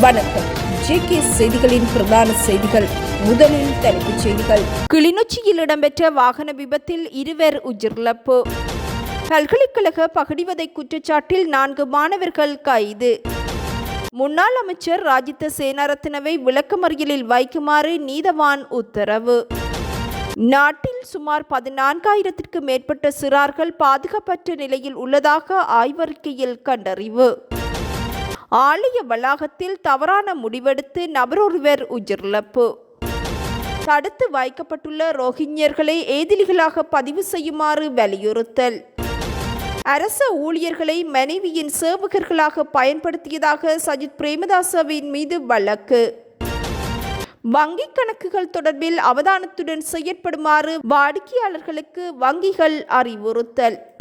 வணக்கம். ஜேகே செய்திகளின் பிரதான செய்திகள். முதலில் தலைப்புச் செய்திகள். கிளிநொச்சியில் இடம்பெற்ற வாகன விபத்தில் இருவர் உயிரிழப்பு. பல்கலைக்கழக பகடிவதை குற்றச்சாட்டில் நான்கு மாணவர்கள் கைது. முன்னாள் அமைச்சர் ராஜித்த சேனாரத்னவை விளக்கமறியலில் வைக்குமாறு நீதவான் உத்தரவு. நாட்டில் சுமார் பதினான்காயிரத்திற்கு மேற்பட்ட சிறார்கள் பாதுகாப்பற்ற நிலையில் உள்ளதாக ஆய்வறிக்கையில் கண்டறிவு. ஆலய வளாகத்தில் தவறான முடிவெடுத்து நபரொருவர் உயிரிழப்பு. தடுத்து வைக்கப்பட்டுள்ள ரோஹிஞ்யர்களை ஏதிலிகளாக பதிவு செய்யுமாறு வலியுறுத்தல். அரச ஊழியர்களை மனைவியின் சேவகர்களாக பயன்படுத்தியதாக சஜித் பிரேமதாசவின் மீது வழக்கு. வங்கிக் கணக்குகள் தொடர்பில் அவதானத்துடன் செயற்படுமாறு வாடிக்கையாளர்களுக்கு வங்கிகள் அறிவுறுத்தல்.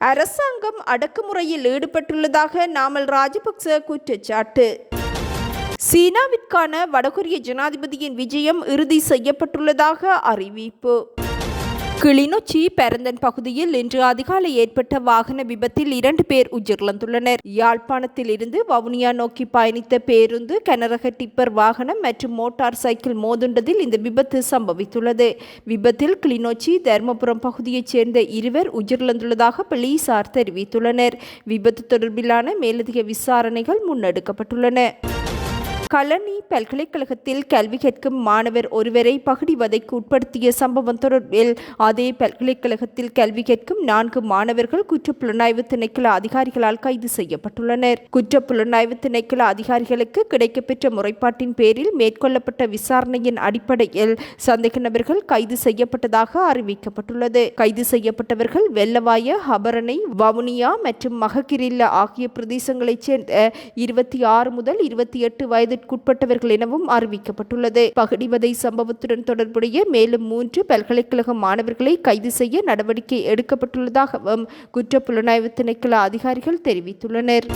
அரசாங்கம் அடக்குமுறையில் ஈடுபட்டுள்ளதாக நாமல் ராஜபக்ச குற்றச்சாட்டு. சீனாவிற்கான வடகொரிய ஜனாதிபதியின் விஜயம் இறுதி செய்யப்பட்டுள்ளதாக அறிவிப்பு. கிளிநொச்சி பெரந்தன் பகுதியில் இன்று அதிகாலை ஏற்பட்ட வாகன விபத்தில் இரண்டு பேர் உயிரிழந்துள்ளனர். யாழ்ப்பாணத்தில் இருந்து வவுனியா நோக்கி பயணித்த பேருந்து கனரக டிப்பர் வாகனம் மற்றும் மோட்டார் சைக்கிள் மோதுண்டதில் இந்த விபத்து சம்பவித்துள்ளது. விபத்தில் கிளிநொச்சி தர்மபுரம் பகுதியைச் சேர்ந்த இருவர் உயிரிழந்துள்ளதாக போலீசார் தெரிவித்துள்ளனர். விபத்து தொடர்பிலான மேலதிக விசாரணைகள் முன்னெடுக்கப்பட்டுள்ளன. கலனி பல்கலைக்கழகத்தில் கல்வி கற்கும் மாணவர் ஒருவரை பகுடிவதைக்கு உட்படுத்திய சம்பவம் தொடர்பில் அதே பல்கலைக்கழகத்தில் கல்வி கற்கும் நான்கு மாணவர்கள் குற்றப்புலனாய்வு திணைக்கள அதிகாரிகளால் கைது செய்யப்பட்டுள்ளனர். குற்றப்புலனாய்வு திணைக்கள அதிகாரிகளுக்கு கிடைக்கப்பெற்ற முறைப்பாட்டின் பேரில் மேற்கொள்ளப்பட்ட விசாரணையின் அடிப்படையில் சந்தேக நபர்கள் கைது செய்யப்பட்டதாக அறிவிக்கப்பட்டுள்ளது. கைது செய்யப்பட்டவர்கள் வெள்ளவாய ஹபரணை வவுனியா மற்றும் மககிரில்ல ஆகிய பிரதேசங்களைச் சேர்ந்த இருபத்தி ஆறு முதல் இருபத்தி எட்டு வயது வயதிற்குட்பட்டவர்கள் எனவும் அறிவிக்கப்பட்டுள்ளது. பகடிவதை சம்பவத்துடன் தொடர்புடைய மேலும் மூன்று பல்கலைக்கழக மாணவர்களை கைது செய்ய நடவடிக்கை எடுக்கப்பட்டுள்ளதாகவும் குற்ற புலனாய்வு திணைக்கள அதிகாரிகள் தெரிவித்துள்ளனர்.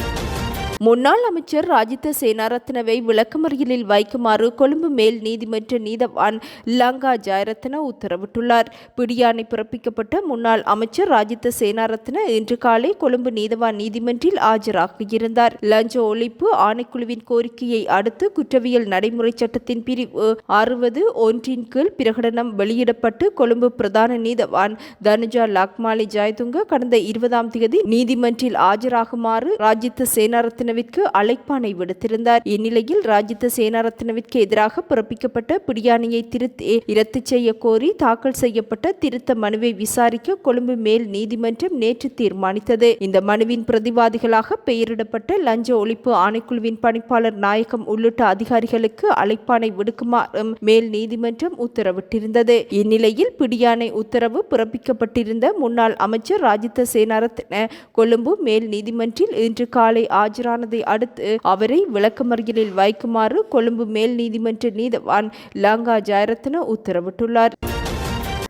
முன்னாள் அமைச்சர் ராஜித சேனாரத்னவை விளக்கமறியலில் வைக்குமாறு கொழும்பு மேல் நீதிமன்ற நீதவான் லங்கா ஜெயரத்ன உத்தரவிட்டுள்ளார். பிடியாணை பிறப்பிக்கப்பட்ட முன்னாள் அமைச்சர் ராஜித சேனாரத்ன இன்று காலை கொழும்பு நீதவான் நீதிமன்றில் ஆஜராகியிருந்தார். லஞ்ச ஒழிப்பு ஆணைக்குழுவின் கோரிக்கையை அடுத்து குற்றவியல் நடைமுறை சட்டத்தின் பிரிவு அறுபது ஒன்றின் கீழ் பிரகடனம் வெளியிடப்பட்டு கொழும்பு பிரதான நீதவான் தனுஜா லாக்மாலி ஜாய்துங்க கடந்த இருபதாம் தேதி நீதிமன்றில் ஆஜராகுமாறு ராஜித்த சேனாரத்ன சேனாரத்னவிற்கு அழைப்பானை விடுத்திருந்தார். இந்நிலையில் ராஜித சேனாரத்னவிற்கு எதிராக பிறப்பிக்கப்பட்ட பிடியாணையை திருத்தி இரத்து செய்ய கோரி தாக்கல் செய்யப்பட்ட திருத்த மனுவை விசாரிக்க கொழும்பு மேல் நீதிமன்றம் நேற்று தீர்மானித்தது. இந்த மனுவின் பிரதிவாதிகளாக பெயரிடப்பட்ட லஞ்ச ஒழிப்பு ஆணைக்குழுவின் பணிப்பாளர் நாயகம் உள்ளிட்ட அதிகாரிகளுக்கு அழைப்பானை விடுக்குமாறும் மேல் நீதிமன்றம் உத்தரவிட்டிருந்தது. இந்நிலையில் பிடியாணை உத்தரவு பிறப்பிக்கப்பட்டிருந்த முன்னாள் அமைச்சர் ராஜித சேனாரத்ன கொழும்பு மேல் நீதிமன்றில் இன்று காலை ஆஜரான ஆனதை அடுத்து அவரை விளக்கமறியலில் வைக்குமாறு கொழும்பு மேல் நீதிமன்ற நீதவான் லங்கா ஜெயரத்ன உத்தரவிட்டுள்ளார்.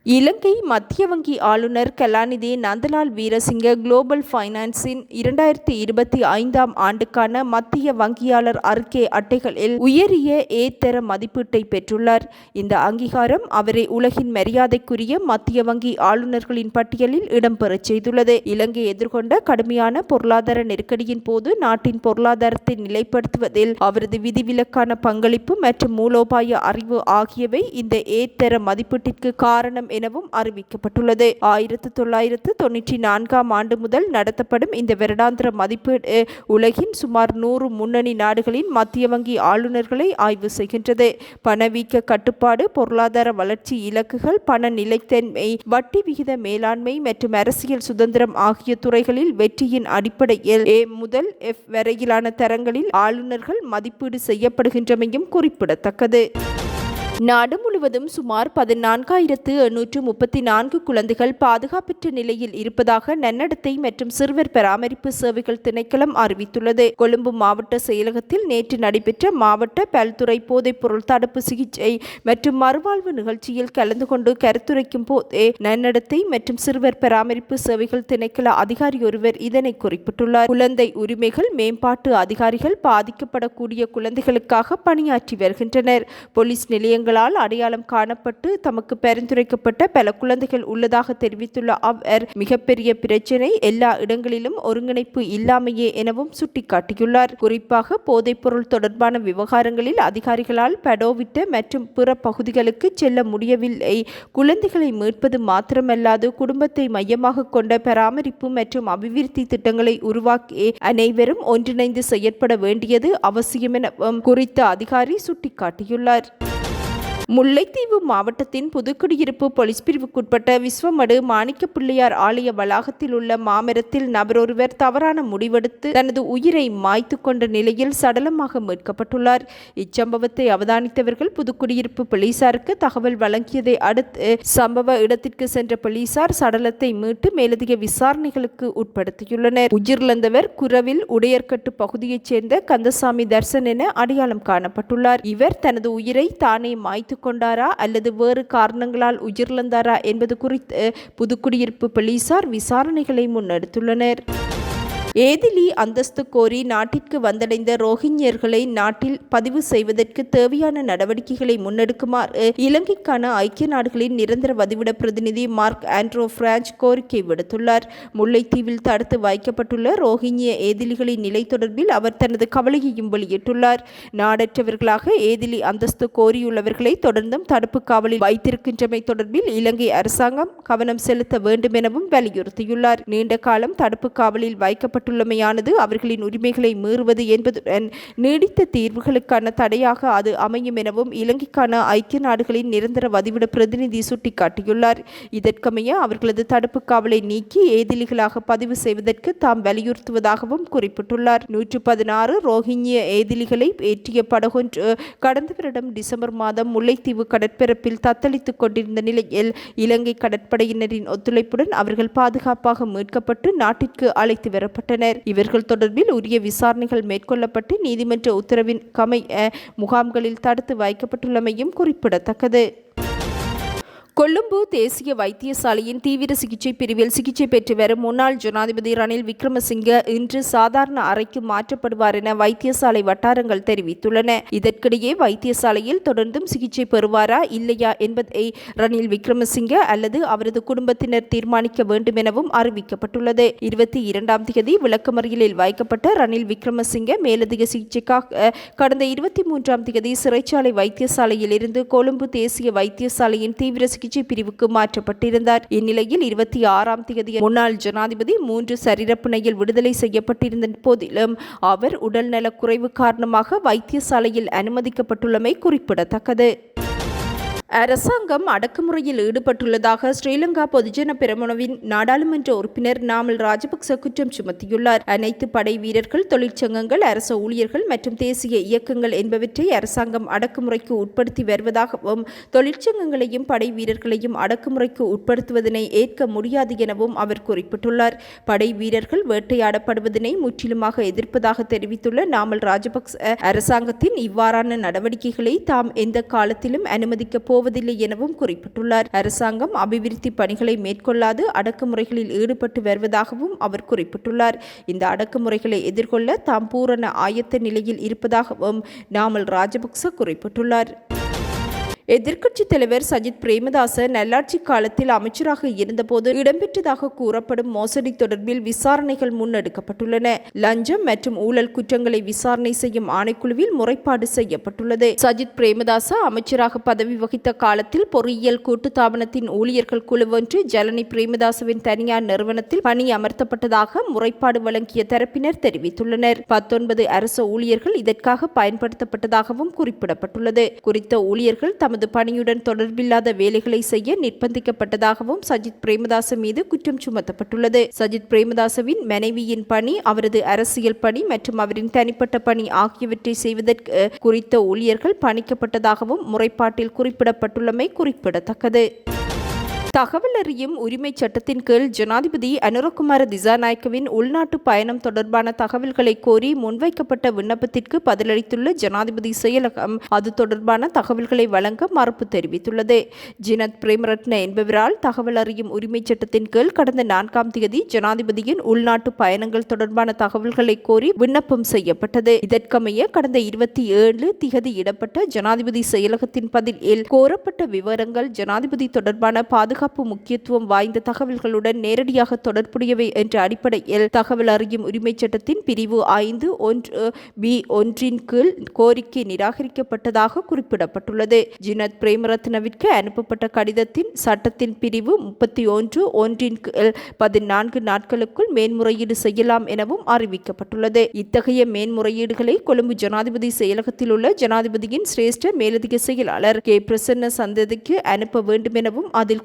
இலங்கை மத்திய வங்கி ஆளுநர் கலாநிதி நந்தலால் வீரசிங்க குளோபல் ஃபைனான்ஸின் இரண்டாயிரத்தி இருபத்தி ஐந்தாம் ஆண்டுக்கான மத்திய வங்கியாளர் அறிக்கை அட்டைகளில் உயரிய ஏத்தர மதிப்பீட்டை பெற்றுள்ளார். இந்த அங்கீகாரம் அவரை உலகின் மரியாதைக்குரிய மத்திய வங்கி ஆளுநர்களின் பட்டியலில் இடம்பெறச் செய்துள்ளது. இலங்கை எதிர்கொண்ட கடுமையான பொருளாதார நெருக்கடியின் போது நாட்டின் பொருளாதாரத்தை நிலைப்படுத்துவதில் அவரது விதிவிலக்கான பங்களிப்பு மற்றும் மூலோபாய அறிவு ஆகியவை இந்த ஏத்தர மதிப்பீட்டிற்கு காரணம் எனவும் அறிவிக்கப்பட்டுள்ளது. ஆயிரத்து தொள்ளாயிரத்து தொன்னூற்றி நான்காம் ஆண்டு முதல் நடத்தப்படும் இந்த வருடாந்திர மதிப்பீடு உலகின் சுமார் நூறு முன்னணி நாடுகளின் மத்திய வங்கி ஆளுநர்களை ஆய்வு செய்கின்றது. பணவீக்க கட்டுப்பாடு பொருளாதார வளர்ச்சி இலக்குகள் பண நிலைத்தன்மை வட்டி விகித மேலாண்மை மற்றும் அரசியல் சுதந்திரம் ஆகிய துறைகளில் வெற்றியின் அடிப்படையில் ஏ முதல் எஃப் வரையிலான தரங்களில் ஆளுநர்கள் மதிப்பீடு செய்யப்படுகின்றமையும் குறிப்பிடத்தக்கது. நாடு முழுவதும் சுமார் பதினான்காயிரத்து எண்ணூற்று முப்பத்தி நான்கு குழந்தைகள் பாதுகாப்பற்ற நிலையில் இருப்பதாக நன்னடத்தை மற்றும் சிறுவர் பராமரிப்பு சேவைகள் திணைக்களம் அறிவித்துள்ளது. கொழும்பு மாவட்ட செயலகத்தில் நேற்று நடைபெற்ற மாவட்ட பல்துறை போதைப் பொருள் தடுப்பு சிகிச்சை மற்றும் மறுவாழ்வு நிகழ்ச்சியில் கலந்து கொண்டு கருத்துரைக்கும் போதே நன்னடத்தை மற்றும் சிறுவர் பராமரிப்பு சேவைகள் திணைக்கள அதிகாரி ஒருவர் இதனை குறிப்பிட்டுள்ளார். குழந்தை உரிமைகள் மேம்பாட்டு அதிகாரிகள் பாதிக்கப்படக்கூடிய குழந்தைகளுக்காக பணியாற்றி வருகின்றனர். போலீஸ் நிலையங்கள் அடையாளம் அடையாளம் காணப்பட்டு தமக்கு பரிந்துரைக்கப்பட்ட பல குழந்தைகள் உள்ளதாக தெரிவித்துள்ள அவர் மிகப்பெரிய பிரச்சினை எல்லா இடங்களிலும் ஒருங்கிணைப்பு இல்லாமையே எனவும் சுட்டிக்காட்டியுள்ளார். குறிப்பாக போதைப்பொருள் தொடர்பான விவகாரங்களில் அதிகாரிகளால் படோவிட்ட மற்றும் பிற பகுதிகளுக்கு செல்ல முடியவில்லை. குழந்தைகளை மீட்பது மாத்திரமல்லாது குடும்பத்தை மையமாக கொண்ட பராமரிப்பு மற்றும் அபிவிருத்தி திட்டங்களை உருவாக்கி அனைவரும் ஒன்றிணைந்து செயற்பட வேண்டியது அவசியம் எனவும் குறித்த அதிகாரி சுட்டிக்காட்டியுள்ளார். முல்லைத்தீவு மாவட்டத்தின் புதுக்குடியிருப்பு போலீஸ் பிரிவுக்குட்பட்ட விஸ்வமடு மாணிக்க பிள்ளையார் ஆலய வளாகத்தில் உள்ள மாமரத்தில் நபரொருவர் தவறான முடிவெடுத்து தனது உயிரை மாய்த்து கொண்ட நிலையில் சடலமாக மீட்கப்பட்டுள்ளார். இச்சம்பவத்தை அவதானித்தவர்கள் புதுக்குடியிருப்பு போலீசாருக்கு தகவல் வழங்கியதை அடுத்து சம்பவ இடத்திற்கு சென்ற போலீசார் சடலத்தை மீட்டு மேலதிக விசாரணைகளுக்கு உட்படுத்தியுள்ளனர். உயிரிழந்தவர் குரவில் உடையர்கட்டு பகுதியைச் சேர்ந்த கந்தசாமி தர்சன் என அடையாளம் காணப்பட்டுள்ளார். இவர் தனது உயிரை தானே மாய்த்து கொண்டாரா அல்லது வேறு காரணங்களால் உயிரிழந்தாரா என்பது குறித்து புதுக்குடியிருப்பு போலீசார் விசாரணைகளை முன்னெடுத்துள்ளனர். ஏதிலி அந்தஸ்து கோரி நாட்டிற்கு வந்தடைந்த ரோஹிஞ்யர்களை நாட்டில் பதிவு செய்வதற்கு தேவையான நடவடிக்கைகளை முன்னெடுக்குமாறு இலங்கைக்கான ஐக்கிய நாடுகளின் நிரந்தர வதிவிட பிரதிநிதி மார்க் ஆண்ட்ரோ பிரான்ச் கோரிக்கை விடுத்துள்ளார். முல்லைத்தீவில் தடுத்து வைக்கப்பட்டுள்ள ரோஹிஞ்ய ஏதிலிகளின் நிலை தொடர்பில் அவர் தனது கவலையையும் வெளியிட்டுள்ளார். நாடற்றவர்களாக ஏதிலி அந்தஸ்து கோரியுள்ளவர்களை தொடர்ந்தும் தடுப்பு காவலில் வைத்திருக்கின்றமை தொடர்பில் இலங்கை அரசாங்கம் கவனம் செலுத்த வேண்டும் எனவும் வலியுறுத்தியுள்ளார். நீண்ட காலம் தடுப்பு காவலில் வைக்கப்பட்ட செய்யப்பட்டுள்ளமையானது அவர்களின் உரிமைகளை மீறுவது என்பதுடன் நீடித்த தீர்வுகளுக்கான தடையாக அது அமையும் எனவும் இலங்கைக்கான ஐக்கிய நாடுகளின் நிரந்தர வதிவிட பிரதிநிதி சுட்டிக்காட்டியுள்ளார். இதற்கமைய அவர்களது தடுப்பு காவலை நீக்கி ஏதிலிகளாக பதிவு செய்வதற்கு தாம் வலியுறுத்துவதாகவும் குறிப்பிட்டுள்ளார். நூற்று பதினாறு ரோஹிங்கிய ஏதிலிகளை ஏற்றிய படகொன்று கடந்த வருடம் டிசம்பர் மாதம் முல்லைத்தீவு கடற்பரப்பில் தத்தளித்துக் கொண்டிருந்த நிலையில் இலங்கை கடற்படையினரின் ஒத்துழைப்புடன் அவர்கள் பாதுகாப்பாக மீட்கப்பட்டு நாட்டிற்கு அழைத்து வரப்பட்டனர். செய்யப்பட்டனர் இவர்கள் தொடர்பில் உரிய விசாரணைகள் மேற்கொள்ளப்பட்டு நீதிமன்ற உத்தரவின் கமை முகாம்களில் தடுத்து வைக்கப்பட்டுள்ளமையும் குறிப்பிடத்தக்கது. கொழும்பு தேசிய வைத்தியசாலையின் தீவிர சிகிச்சை பிரிவில் சிகிச்சை பெற்று வரும் முன்னாள் ஜனாதிபதி ரணில் விக்ரமசிங்க இன்று சாதாரண அறைக்கு மாற்றப்படுவார் என வைத்தியசாலை வட்டாரங்கள் தெரிவித்துள்ளன. இதற்கிடையே வைத்தியசாலையில் தொடர்ந்தும் சிகிச்சை பெறுவாரா இல்லையா என்பதை ரணில் விக்ரமசிங்க அல்லது அவரது குடும்பத்தினர் தீர்மானிக்க வேண்டும் எனவும் அறிவிக்கப்பட்டுள்ளது. இருபத்தி இரண்டாம் தேதி விளக்கமறியலில் வைக்கப்பட்ட ரணில் விக்ரமசிங்க மேலதிக சிகிச்சைக்காக கடந்த இருபத்தி மூன்றாம் தேதி சிறைச்சாலை வைத்தியசாலையில் இருந்து கொழும்பு தேசிய வைத்தியசாலையின் தீவிர சிகிச்சை பிரிவுக்கு மாற்றப்பட்டிருந்தார். இந்நிலையில் இருபத்தி ஆறாம் தேதி முன்னாள் ஜனாதிபதி மூன்று சரீரப்பிணையில் விடுதலை செய்யப்பட்டிருந்த போதிலும் அவர் உடல்நலக் குறைவு காரணமாக வைத்தியசாலையில் அனுமதிக்கப்பட்டுள்ளமை குறிப்பிடத்தக்கது. அரசாங்கம் அடக்குமுறையில் ஈடுபட்டுள்ளதாக ஸ்ரீலங்கா பொதுஜன பெருமனவின் நாடாளுமன்ற உறுப்பினர் நாமல் ராஜபக்ச குற்றம் சுமத்தியுள்ளார். அனைத்து படை வீரர்கள் தொழிற்சங்கங்கள் அரச ஊழியர்கள் மற்றும் தேசிய இயக்கங்கள் என்பவற்றை அரசாங்கம் அடக்குமுறைக்கு உட்படுத்தி வருவதாகவும் தொழிற்சங்கங்களையும் படை வீரர்களையும் அடக்குமுறைக்கு உட்படுத்துவதனை ஏற்க முடியாது எனவும் அவர் குறிப்பிட்டுள்ளார். படை வீரர்கள் வேட்டையாடப்படுவதனை முற்றிலுமாக எதிர்ப்பதாக தெரிவித்துள்ள நாமல் ராஜபக்ச அரசாங்கத்தின் இவ்வாறான நடவடிக்கைகளை தாம் எந்த காலத்திலும் அனுமதிக்கப் போ போவதில்லை எனவும் குறிப்பிட்டுள்ளார். அரசாங்கம் அபிவிருத்தி பணிகளை மேற்கொள்ளாது அடக்குமுறைகளில் ஈடுபட்டு வருவதாகவும் அவர் குறிப்பிட்டுள்ளார். இந்த அடக்குமுறைகளை எதிர்கொள்ள தாம் பூரண ஆயத்த நிலையில் இருப்பதாகவும் நாமல் ராஜபக்ச குறிப்பிட்டுள்ளார். எதிர்க்கட்சித் தலைவர் சஜித் பிரேமதாச நல்லாட்சி காலத்தில் அமைச்சராக இருந்தபோது இடம்பெற்றதாக கூறப்படும் மோசடி தொடர்பில் விசாரணைகள் முன்னெடுக்கப்பட்டுள்ளன. லஞ்சம் மற்றும் ஊழல் குற்றங்களை விசாரணை செய்யும் ஆணைக்குழுவில் முறைப்பாடு செய்யப்பட்டுள்ளது. சஜித் பிரேமதாச அமைச்சராக பதவி வகித்த காலத்தில் பொறியியல் கூட்டுத்தாபனத்தின் ஊழியர்கள் குழு ஒன்று ஜலனி பிரேமதாசவின் தனியார் நிறுவனத்தில் பணி அமர்த்தப்பட்டதாக முறைப்பாடு வழங்கிய தரப்பினர் தெரிவித்துள்ளனர். பத்தொன்பது அரசு ஊழியர்கள் இதற்காக பயன்படுத்தப்பட்டதாகவும் குறிப்பிடப்பட்டுள்ளது. குறித்த ஊழியர்கள் தமது தமது பணியுடன் தொடர்பில்லாத வேலைகளை செய்ய நிர்பந்திக்கப்பட்டதாகவும் சஜித் பிரேமதாச மீது குற்றம் சுமத்தப்பட்டுள்ளது. சஜித் பிரேமதாசவின் மனைவியின் பணி அவரது அரசியல் பணி மற்றும் அவரின் தனிப்பட்ட பணி ஆகியவற்றை செய்வதற்கு குறித்த ஊழியர்கள் பணிக்கப்பட்டதாகவும் முறைப்பாட்டில் குறிப்பிடப்பட்டுள்ளமை குறிப்பிடத்தக்கது. தகவல் அறியும் உரிமை சட்டத்தின் கீழ் ஜனாதிபதி அனுரகுமார திசாநாயக்கவின் உள்நாட்டு பயணம் தொடர்பான தகவல்களை கோரி முன்வைக்கப்பட்ட விண்ணப்பத்திற்கு பதிலளித்துள்ள ஜனாதிபதி செயலகம் அது தொடர்பான தகவல்களை வழங்க மறுப்பு தெரிவித்துள்ளது. ஜினத் பிரேமரட்ன என்பவரால் தகவல் அறியும் உரிமை சட்டத்தின் கீழ் கடந்த நான்காம் தேதி ஜனாதிபதியின் உள்நாட்டு பயணங்கள் தொடர்பான தகவல்களை கோரி விண்ணப்பம் செய்யப்பட்டது. இதற்கமைய கடந்த இருபத்தி ஏழு திகதி இடப்பட்ட ஜனாதிபதி செயலகத்தின் பதிலில் கோரப்பட்ட விவரங்கள் ஜனாதிபதி தொடர்பான பாதுகாப்பு முக்கியத்துவம் வாய்ந்த தகவல்களுடன் நேரடியாக தொடர்புடையவை என்ற அடிப்படையில் தகவல் அறியும் உரிமைச் சட்டத்தின் பிரிவு ஐந்து ஒன்று பி ஒன்றின் கீழ் கோரிக்கை நிராகரிக்கப்பட்டதாக குறிப்பிடப்பட்டுள்ளது. ஜினத் பிரேமரத்னவிற்கு அனுப்பப்பட்ட கடிதத்தின் சட்டத்தின் பிரிவு முப்பத்தி ஒன்று ஒன்றின் கீழ் பதினான்கு நாட்களுக்குள் மேன்முறையீடு செய்யலாம் எனவும் அறிவிக்கப்பட்டுள்ளது. இத்தகைய மேன்முறையீடுகளை கொழும்பு ஜனாதிபதி செயலகத்தில் உள்ள ஜனாதிபதியின் சிரேஷ்ட மேலதிக செயலாளர் கே பிரசன்ன சந்ததிக்கு அனுப்ப வேண்டும் எனவும் அதில்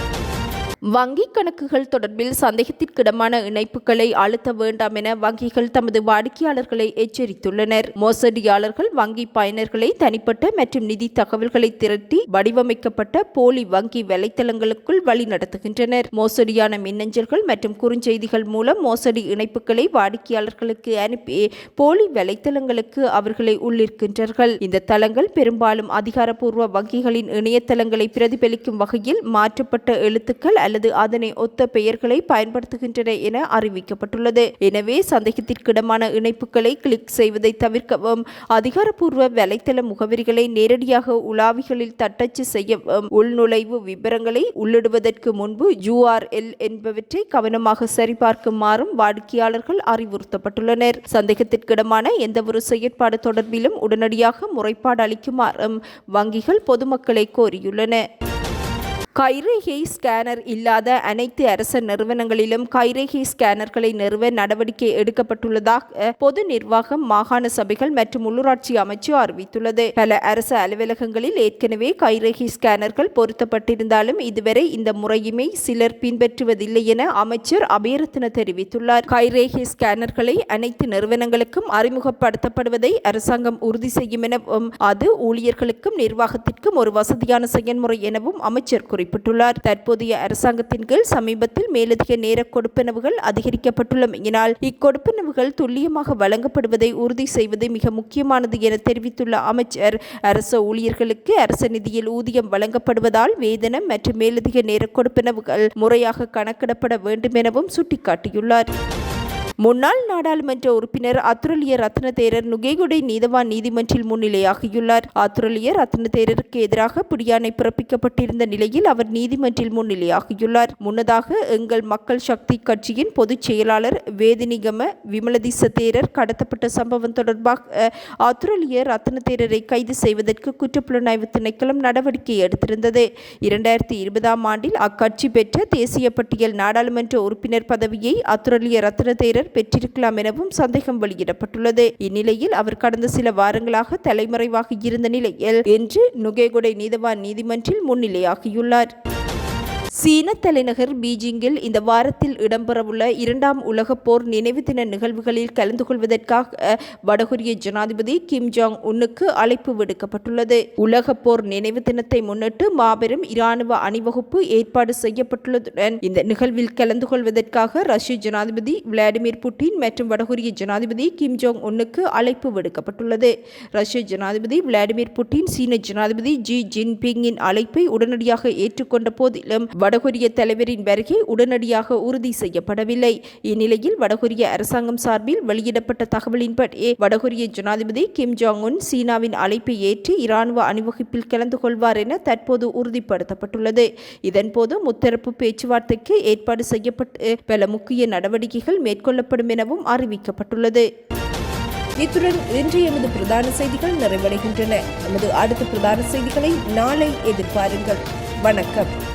வங்கிக் கணக்குகள் தொடர்பில் சந்தேகத்திற்கிடமான இணைப்புகளை அழுத்த வேண்டாம் என வங்கிகள் தமது வாடிக்கையாளர்களை எச்சரித்துள்ளனர். மோசடியாளர்கள் வங்கி பயனர்களை தனிப்பட்ட மற்றும் நிதி தகவல்களை திரட்டி வடிவமைக்கப்பட்ட போலி வங்கி வலைத்தளங்களுக்குள் வழிநடத்துகின்றனர் மோசடியான மின்னஞ்சல்கள் மற்றும் குறுஞ்செய்திகள் மூலம் மோசடி இணைப்புகளை வாடிக்கையாளர்களுக்கு அனுப்பி போலி வலைத்தளங்களுக்கு அவர்களை உள்ளிருக்கின்றார்கள். இந்த தளங்கள் பெரும்பாலும் அதிகாரப்பூர்வ வங்கிகளின் இணையதளங்களை பிரதிபலிக்கும் வகையில் மாற்றப்பட்ட எழுத்துக்கள் அல்லது அதனை ஒத்த பெயர்களை பயன்படுத்துகின்றன என அறிவிக்கப்பட்டுள்ளது. எனவே சந்தேகத்திற்கிடமான இணைப்புகளை கிளிக் செய்வதை தவிர்க்கவும் அதிகாரப்பூர்வ வலைத்தள முகவரிகளை நேரடியாக உலாவிகளில் தட்டச்சு செய்யவும் உள்நுழைவு விவரங்களை உள்ளிடுவதற்கு முன்பு யூஆர்எல் என்பவற்றை கவனமாக சரிபார்க்குமாறும் வாடிக்கையாளர்கள் அறிவுறுத்தப்பட்டுள்ளனர். சந்தேகத்திற்கிடமான எந்தவொரு செயற்பாடு தொடர்பிலும் உடனடியாக முறைப்பாடு அளிக்குமாறும் வங்கிகள் பொதுமக்களை கோரியுள்ளன. கைரேகை ஸ்கேனர் இல்லாத அனைத்து அரச நிறுவனங்களிலும் கைரேகை ஸ்கேனர்களை நிறுவ நடவடிக்கை எடுக்கப்பட்டுள்ளதாக பொது நிர்வாகம் மாகாண சபைகள் மற்றும் உள்ளூராட்சி அமைச்சு அறிவித்துள்ளது. பல அரசு அலுவலகங்களில் ஏற்கனவே கைரேகை ஸ்கேனர்கள் பொருத்தப்பட்டிருந்தாலும் இதுவரை இந்த முறையுமே சிலர் பின்பற்றுவதில்லை என அமைச்சர் அபயரத்ன தெரிவித்துள்ளார். கைரேகை ஸ்கேனர்களை அனைத்து நிறுவனங்களுக்கும் அறிமுகப்படுத்தப்படுவதை அரசாங்கம் உறுதி செய்யும் எனவும் அது ஊழியர்களுக்கும் நிர்வாகத்திற்கும் ஒரு வசதியான செயல்முறை எனவும் அமைச்சர் குறிப்பிட்டுள்ளார். தற்போதைய அரசாங்கத்தின் கீழ் சமீபத்தில் மேலதிக நேர கொடுப்பனவுகள் அதிகரிக்கப்பட்டுள்ளமையினால் இக்கொடுப்பனவுகள் துல்லியமாக வழங்கப்படுவதை உறுதி செய்வது மிக முக்கியமானது என தெரிவித்துள்ள அமைச்சர். அரச ஊழியர்களுக்கு அரச நிதியில் ஊதியம் வழங்கப்படுவதால் வேதனம் மற்றும் மேலதிக நேர கொடுப்பனவுகள் முறையாக கணக்கிடப்பட வேண்டும் எனவும் சுட்டிக்காட்டியுள்ளார். முன்னாள் நாடாளுமன்ற உறுப்பினர் அத்துரலிய ரத்ன தேரர் நுகேகுடை நீதவான் நீதிமன்றில் முன்னிலையாகியுள்ளார். அத்துரலிய ரத்ன தேரருக்கு எதிராக பிடியாணை பிறப்பிக்கப்பட்டிருந்த நிலையில் அவர் நீதிமன்றில் முன்னிலையாகியுள்ளார். முன்னதாக எங்கள் மக்கள் சக்தி கட்சியின் பொதுச் செயலாளர் வேதினிகம விமலதிச தேரர் கடத்தப்பட்ட சம்பவம் தொடர்பாக அத்துரலிய ரத்ன தேரரை கைது செய்வதற்கு குற்றப்புலனாய்வு திணைக்களம் நடவடிக்கை எடுத்திருந்தது. இரண்டாயிரத்தி இருபதாம் ஆண்டில் அக்கட்சி பெற்ற தேசிய பட்டியல் நாடாளுமன்ற உறுப்பினர் பதவியை அத்துரலிய ரத்ன பெற்றிருக்கலாம் எனவும் சந்தேகம் வெளியிடப்பட்டுள்ளது. இந்நிலையில் அவர் கடந்த சில வாரங்களாக தலைமறைவாக இருந்த நிலையில் இன்று நுகேகுடை நீதவான் நீதிமன்றில் முன்னிலையாகியுள்ளார். சீன தலைநகர் பீஜிங்கில் இந்த வாரத்தில் இடம்பெறவுள்ள இரண்டாம் உலகப் போர் நினைவு தின நிகழ்வுகளில் கலந்து கொள்வதற்காக வடகொரிய ஜனாதிபதி கிம் ஜாங் உன்னுக்கு அழைப்பு விடுக்கப்பட்டுள்ளது. உலகப் போர் நினைவு தினத்தை முன்னிட்டு மாபெரும் இராணுவ அணிவகுப்பு ஏற்பாடு செய்யப்பட்டுள்ளதுடன் இந்த நிகழ்வில் கலந்து கொள்வதற்காக ரஷ்ய ஜனாதிபதி விளாடிமிர் புட்டின் மற்றும் வடகொரிய ஜனாதிபதி கிம் ஜாங் உன்னுக்கு அழைப்பு விடுக்கப்பட்டுள்ளது. ரஷ்ய ஜனாதிபதி விளாடிமிர் புட்டின் சீன ஜனாதிபதி ஜி ஜின்பிங்கின் அழைப்பை உடனடியாக ஏற்றுக்கொண்ட போதிலும் வடகொரிய தலைவரின் வருகை உடனடியாக உறுதி செய்யப்படவில்லை. இந்நிலையில் வடகொரிய அரசாங்கம் சார்பில் வெளியிடப்பட்ட தகவலின்படி வடகொரிய ஜனாதிபதி கிம் ஜாங் உன் சீனாவின் அழைப்பை ஏற்று இராணுவ அணிவகுப்பில் கலந்து கொள்வார் என தற்போது உறுதிப்படுத்தப்பட்டுள்ளது. இதன்போது முத்தரப்பு பேச்சுவார்த்தைக்கு ஏற்பாடு செய்யப்பட்டு பல முக்கிய நடவடிக்கைகள் மேற்கொள்ளப்படும் எனவும் அறிவிக்கப்பட்டுள்ளது. இத்துடன் இன்று எமது பிரதான செய்திகள் நிறைவடைகின்றன. நமது அடுத்த பிரதான செய்திகளை நாளை எதிர்பாருங்கள். வணக்கம்.